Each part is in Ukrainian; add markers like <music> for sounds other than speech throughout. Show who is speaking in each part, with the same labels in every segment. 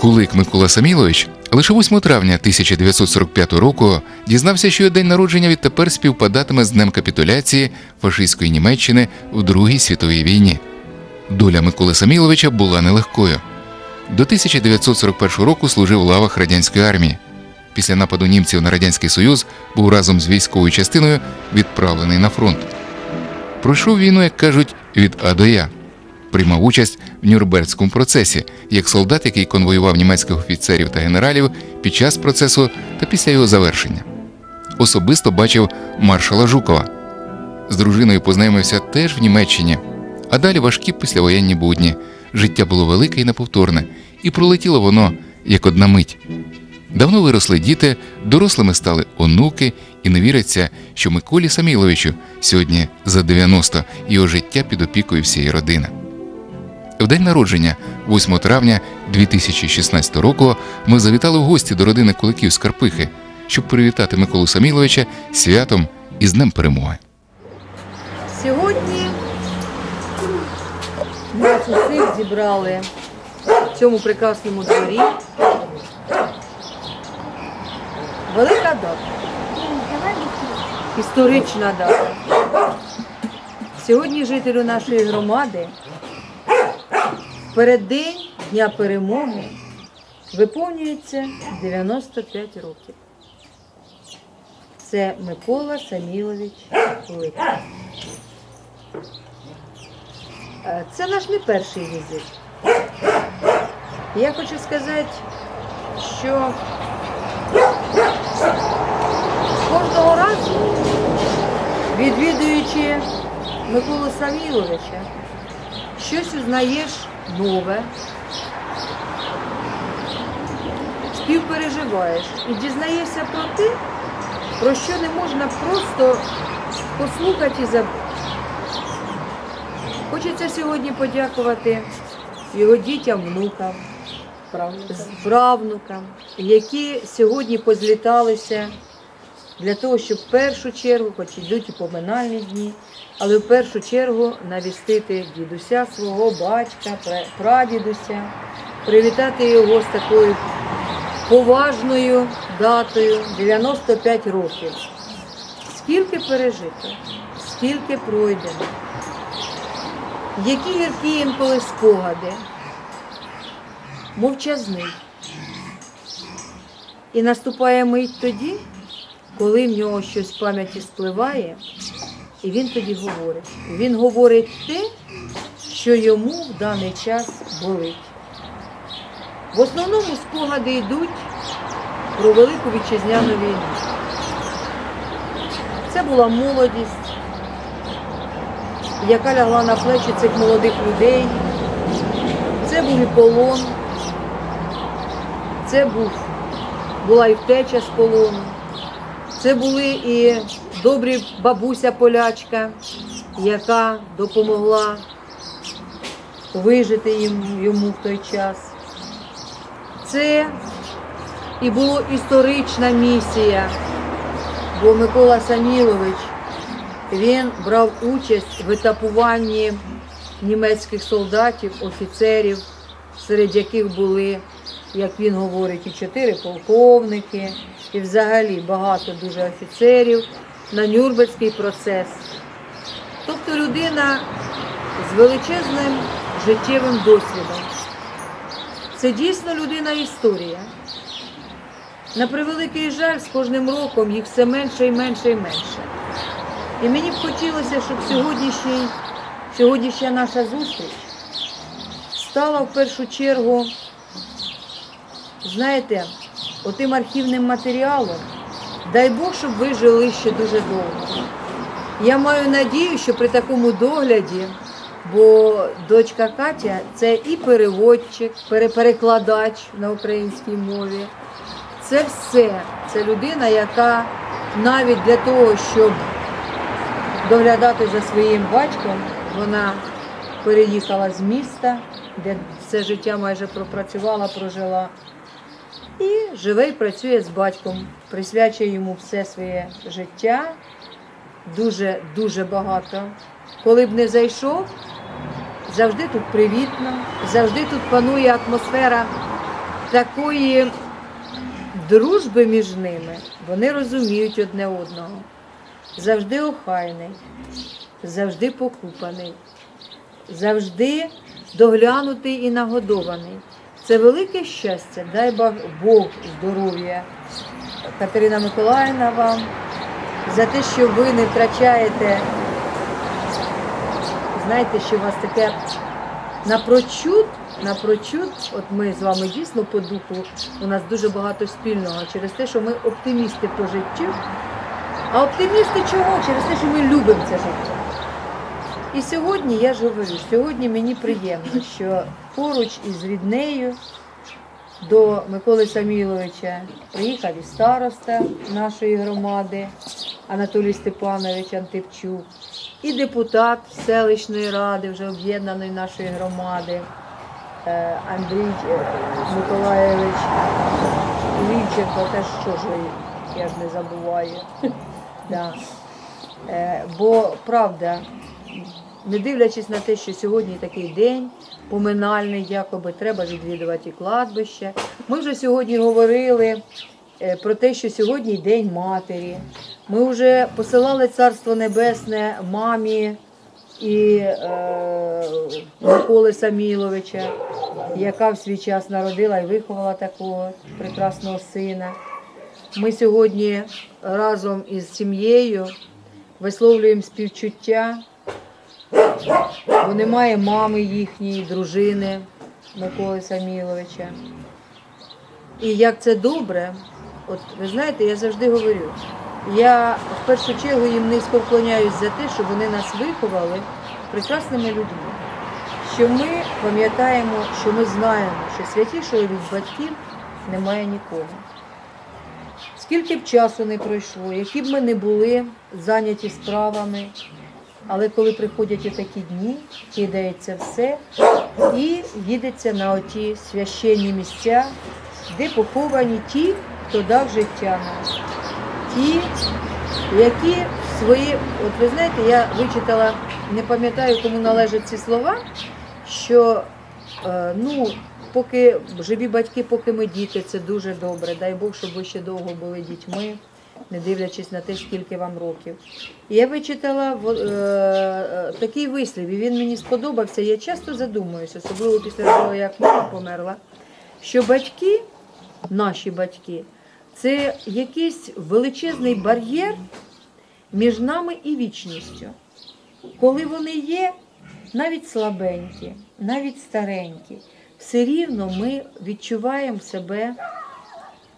Speaker 1: Кулик Микола Самілович лише 8 травня 1945 року дізнався, що його день народження відтепер співпадатиме з днем капітуляції фашистської Німеччини в Другій світовій війні. Доля Миколи Саміловича була нелегкою. До 1941 року служив в лавах радянської армії. Після нападу німців на радянський союз був разом з військовою частиною відправлений на фронт. Пройшов війну, як кажуть, від А до Я. Приймав участь в Нюрнбергському процесі як солдат, який конвоював німецьких офіцерів та генералів під час процесу та після його завершення. Особисто бачив маршала Жукова. З дружиною познайомився теж в Німеччині, а далі важкі післявоєнні будні. Життя було велике і неповторне, і пролетіло воно як одна мить. Давно виросли діти, дорослими стали онуки, і не віриться, що Миколі Саміловичу сьогодні за 90 його життя під опікою всієї родини. В день народження, 8 травня 2016 року, ми завітали в гості до родини Куликів з Карпихи, щоб привітати Миколу Саміловича святом і з Днем перемоги.
Speaker 2: Сьогодні нас усіх зібрали в цьому прекрасному дворі. Велика дата. Історична дата. Сьогодні жителю нашої громади переддень Дня перемоги виповнюється 95 років. Це Микола Самілович Кулик. Е, Це наш не перший візит. Я хочу сказати, що кожного разу, відвідуючи Миколу Саміловича, щось узнаєш нове, співпереживаєш і дізнаєшся про те, про що не можна просто послухати і забути. Хочеться сьогодні подякувати його дітям, внукам, з- правнукам, які сьогодні позліталися для того, щоб в першу чергу, хоч йдуть і поминальні дні, але в першу чергу навістити дідуся свого, батька, прадідуся, привітати його з такою поважною датою 95 років. Скільки пережито, скільки пройдено які гіркі інколи спогади, мовчазний. І наступає мить тоді, коли в нього щось в пам'яті спливає, і він тоді говорить. Він говорить те, що йому в даний час болить. В основному спогади йдуть про Велику Вітчизняну війну. Це була молодість, яка лягла на плечі цих молодих людей. Це був і полон, це був, була і втеча з полону, це були і добрі бабуся полячка, яка допомогла вижити їм, йому в той час. Це і була історична місія, бо Микола Самілович він брав участь в етапуванні німецьких солдатів, офіцерів, серед яких були, як він говорить, і чотири полковники, і взагалі багато дуже офіцерів на Нюрнберзький процес. Тобто людина з величезним життєвим досвідом. Це дійсно людина історія. На превеликий жаль, з кожним роком їх все менше і менше і менше. І мені б хотілося, щоб сьогоднішній, сьогоднішня наша зустріч стала в першу чергу, знаєте, отим архівним матеріалом. Дай Бог, щоб ви жили ще дуже довго. Я маю надію, що при такому догляді, бо дочка Катя це і переводчик, пере- перекладач на українській мові. Це все. Це людина, яка навіть для того, щоб доглядати за своїм батьком. Вона переїхала з міста, де все життя майже пропрацювала, прожила. І живе і працює з батьком, присвячує йому все своє життя, дуже дуже багато. Коли б не зайшов, завжди тут привітно, завжди тут панує атмосфера такої дружби між ними. Вони розуміють одне одного. Завжди охайний, завжди покупаний, завжди доглянутий і нагодований. Це велике щастя, дай Бог здоров'я. Катерина Миколаївна вам за те, що ви не втрачаєте, знаєте, що у вас таке напрочуд, напрочуд, от ми з вами дійсно по духу, у нас дуже багато спільного через те, що ми оптимісти по життю. А оптимісти чого? Через те, що ми любимо це життя. І сьогодні я ж говорю, сьогодні мені приємно, що поруч із ріднею до Миколи Саміловича приїхав і староста нашої громади Анатолій Степанович Антипчук, і депутат селищної ради, вже об'єднаної нашої громади е, Андрій е, Миколаєвич Лівченко, теж що ж я ж не забуваю. <laughs> Е, Бо правда, не дивлячись на те, що сьогодні такий день поминальний, якоби треба відвідувати і кладбище. Ми вже сьогодні говорили е, про те, що сьогодні День матері. Ми вже посилали Царство Небесне мамі і е, Миколи Саміловича, яка в свій час народила і виховала такого прекрасного сина. Ми сьогодні разом із сім'єю висловлюємо співчуття, бо немає мами їхньої, дружини Миколи Саміловича. І як це добре, от ви знаєте, я завжди говорю, я в першу чергу їм низько вклоняюсь за те, що вони нас виховали прекрасними людьми. Що ми пам'ятаємо, що ми знаємо, що святішого від батьків немає нікого. Скільки б часу не пройшло, які б ми не були зайняті справами, але коли приходять отакі дні, кидається все і їдеться на оті священні місця, де поховані ті, хто дав життя нам. Ті, які свої, от ви знаєте, я вичитала, не пам'ятаю, кому належать ці слова, що е, ну, поки живі батьки, поки ми діти, це дуже добре. Дай Бог, щоб ви ще довго були дітьми, не дивлячись на те, скільки вам років. Я вичитала е, е, такий вислів, і він мені сподобався. Я часто задумуюся, особливо після того, як мама померла, що батьки, наші батьки, це якийсь величезний бар'єр між нами і вічністю. Коли вони є, навіть слабенькі, навіть старенькі, все рівно ми відчуваємо себе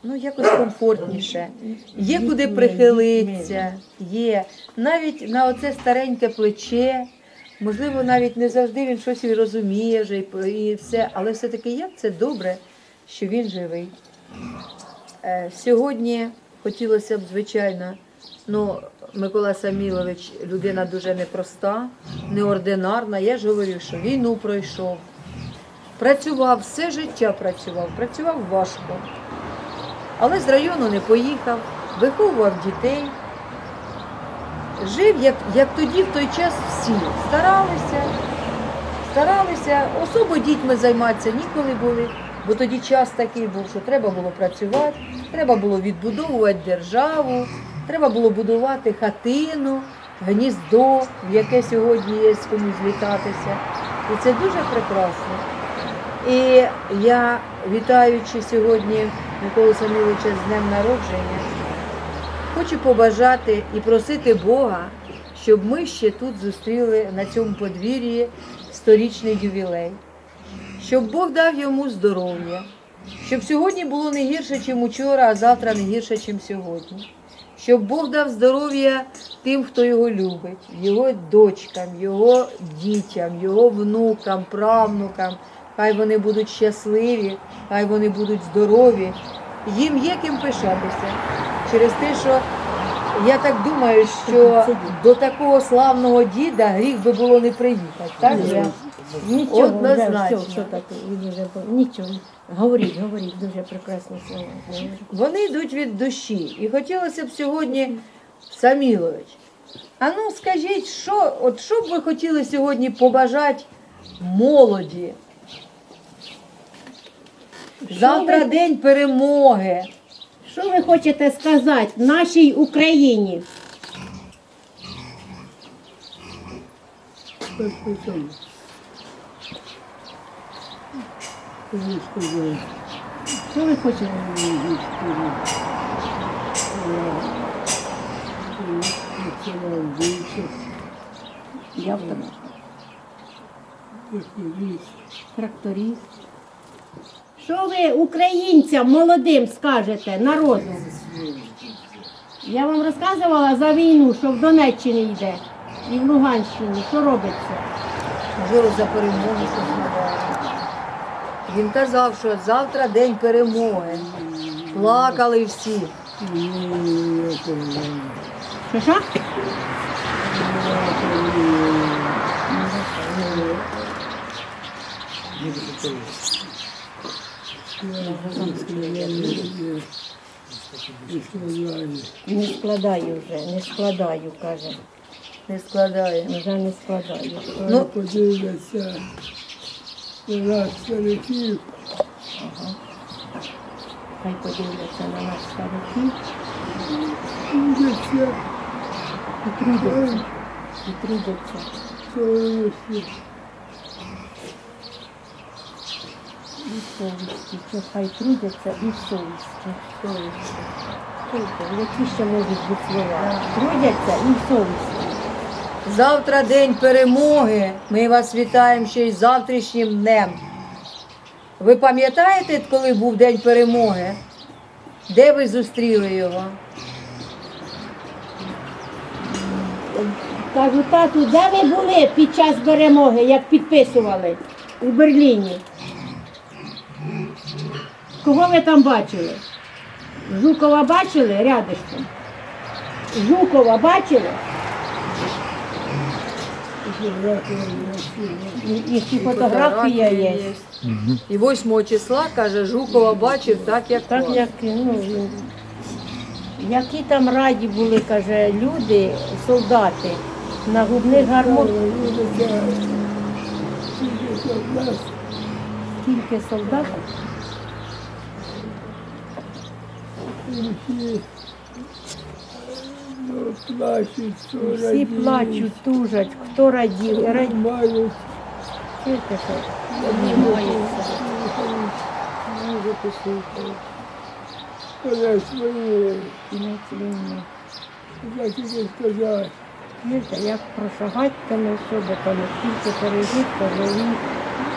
Speaker 2: ну, якось комфортніше. Є куди прихилитися, є. Навіть на оце стареньке плече. Можливо, навіть не завжди він щось розуміє вже і все, але все-таки як це добре, що він живий. Е, Сьогодні хотілося б, звичайно, ну, Микола Самілович людина дуже непроста, неординарна. Я ж говорю, що війну пройшов, працював, все життя працював, працював важко. Але з району не поїхав, виховував дітей. Жив, як, як тоді, в той час всі. Старалися, старалися, особо дітьми займатися ніколи були, бо тоді час такий був, що треба було працювати, треба було відбудовувати державу, треба було будувати хатину, гніздо, в яке сьогодні є з комусь злітатися. І це дуже прекрасно. І я, вітаючи сьогодні Миколу Саміловича з днем народження, хочу побажати і просити Бога, щоб ми ще тут зустріли на цьому подвір'ї сторічний ювілей, щоб Бог дав йому здоров'я, щоб сьогодні було не гірше, ніж учора, а завтра не гірше, ніж сьогодні. Щоб Бог дав здоров'я тим, хто його любить, його дочкам, його дітям, його внукам, правнукам. Хай вони будуть щасливі, хай вони будуть здорові. Їм є ким пишатися через те, що я так думаю, що до такого славного діда гріх би було не приїхати. Так же?
Speaker 3: Нічого,
Speaker 2: Однозначно.
Speaker 3: вже все, що таке, він по- нічого. Говоріть, говоріть, дуже прекрасне слово.
Speaker 2: Вони йдуть від душі. І хотілося б сьогодні, Самілович, а ну скажіть, що, от що б ви хотіли сьогодні побажати молоді? Завтра
Speaker 3: ви-
Speaker 2: день перемоги.
Speaker 3: Що ви хочете сказати нашій Україні? Що ви хочете? Я автомат. Тракторист. Що ви українцям молодим скажете народу? Я вам розказувала за війну, що в Донеччині йде і в Луганщині. Що робиться?
Speaker 2: Можливо, за перемогу щось надали. Він казав, що завтра день перемоги. Плакали всі.
Speaker 3: Що що? Не складаю вже, не складаю, каже.
Speaker 2: Не складає.
Speaker 3: Вже не складаю.
Speaker 2: Ну,
Speaker 4: подивляться на стариків,
Speaker 3: Хай подивляться на нас стариків
Speaker 4: дивляться
Speaker 3: і трудяться. І трудяться. І совісті. Що хай трудяться і совісті. Совісті. Чуєте, Які ще можуть бути слова? Трудяться і совісті.
Speaker 2: завтра день перемоги. Ми вас вітаємо ще й завтрашнім днем. Ви пам'ятаєте, коли був день перемоги? Де ви зустріли його?
Speaker 3: Кажу, тату, де ви були під час перемоги, як підписували у Берліні? Кого ви там бачили? Жукова бачили рядишком? Жукова бачили? І, і ці фотографія є.
Speaker 2: І 8 числа, каже, Жукова бачив так, як
Speaker 3: Так
Speaker 2: вас.
Speaker 3: як ну, він- які там раді були, каже, люди, солдати на губних гармонах. Скільки солдат?
Speaker 4: Всі плачуть,
Speaker 3: Всі плачуть, тужать, хто радів, радів.
Speaker 4: мають,
Speaker 3: Чуєте,
Speaker 4: як тільки сказати,
Speaker 3: Знаєте, як прошагати там все, бо там тільки пережить, каже, він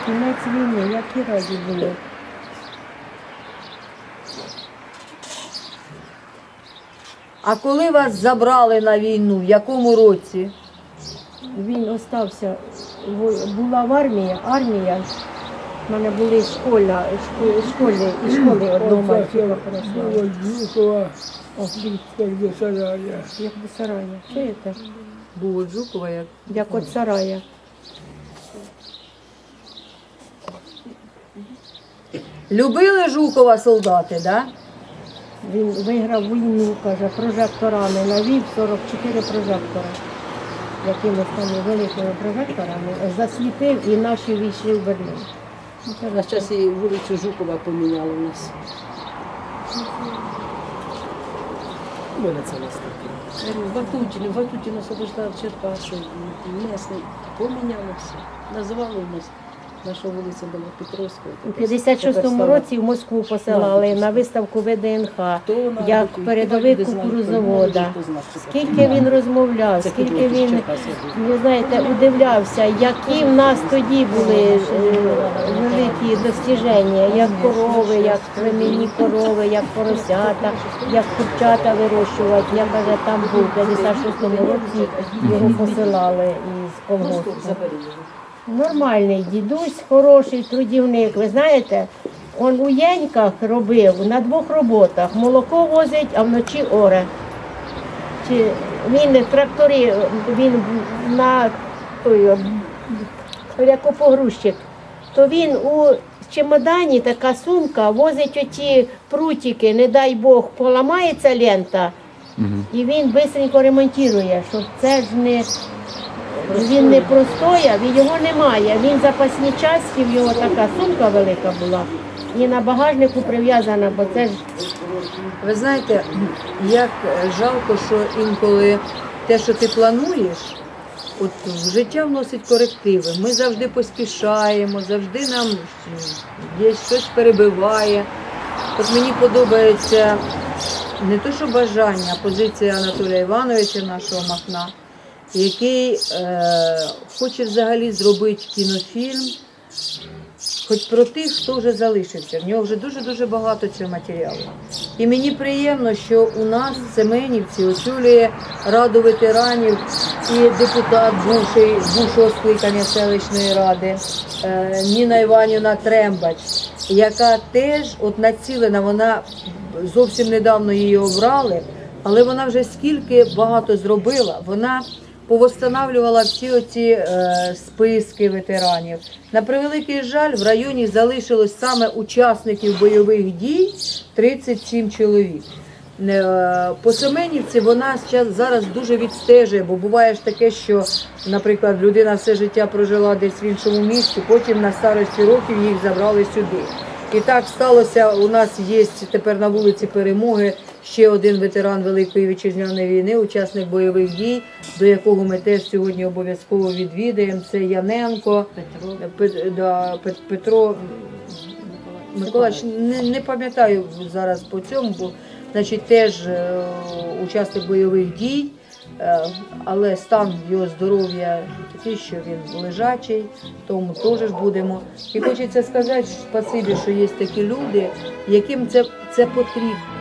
Speaker 3: кінець війни, які раді були.
Speaker 2: А коли вас забрали на війну, в якому році?
Speaker 3: Він остався, була в армії, армія. У мене були школа, шко- школи, і школи одного мальчика переслали.
Speaker 4: було Жукова,
Speaker 3: О,
Speaker 4: як до сарая.
Speaker 3: як до сарая. Чуєте?
Speaker 2: Був от Жукова як.
Speaker 3: Як от сарая.
Speaker 2: Любили Жукова солдати, да?
Speaker 3: Він виграв війну, каже, прожекторами, навів 44 прожектора. Якимись там великими прожекторами засвітив і наші війшли в Берлін. Ну,
Speaker 5: На час і вулицю Жукова поміняли у нас. У мене це не таке. Ватутіни, Ватутіна освобождав Черкаси, місний. Поміняли все. Називали у нас. Наша вулиця була Петровська.
Speaker 3: У 56-му році в Москву посилали на виставку ВДНХ, як передовик кукурузовода. Скільки він розмовляв, скільки він ви знаєте, удивлявся, які в нас тоді були е, великі достіження, як корови, як племінні корови, як поросята, як курчата вирощувати. Я каже, там був в 56-му році, його посилали із колгоспу. Нормальний дідусь, хороший трудівник. Ви знаєте, он у Яньках робив на двох роботах. Молоко возить, а вночі оре. Чи він в тракторі, він на той, як погрузчик, то він у чемодані така сумка возить оті прутики, не дай Бог, поламається лента, і він швидко ремонтує, щоб це ж не. Він не простояв його немає. Він запасні часті, в його така сумка велика була. і на багажнику прив'язана, бо це ж
Speaker 2: Ви знаєте, як жалко, що інколи те, що ти плануєш, от в життя вносить корективи. Ми завжди поспішаємо, завжди нам є щось перебиває. От мені подобається не то, що бажання, а позиція Анатолія Івановича, нашого Махна, який е, хоче взагалі зробити кінофільм. Хоч про тих, хто вже залишився. В нього вже дуже-дуже багато цього матеріалу. І мені приємно, що у нас Семенівці очолює раду ветеранів і депутат бувший, бувшого скликання селищної ради е, Ніна Іванівна Трембач, яка теж от націлена, вона зовсім недавно її обрали, але вона вже скільки багато зробила. Вона повостанавлювала всі оці е, списки ветеранів. На превеликий жаль, в районі залишилось саме учасників бойових дій 37 чоловік. Е, По Семенівці вона зараз дуже відстежує, бо буває ж таке, що, наприклад, людина все життя прожила десь в іншому місці, потім на старості років їх забрали сюди. І так сталося. У нас є тепер на вулиці Перемоги ще один ветеран Великої вітчизняної війни, учасник бойових дій, до якого ми теж сьогодні обов'язково відвідаємо. Це Яненко
Speaker 5: Петро.
Speaker 2: Пет- да, Пет- Петро Миколаївич, не, не пам'ятаю зараз по цьому, бо значить теж е, учасник бойових дій, е, але стан його здоров'я такий, що він лежачий, тому теж будемо. І хочеться сказати, спасибі, що є такі люди, яким це, це потрібно.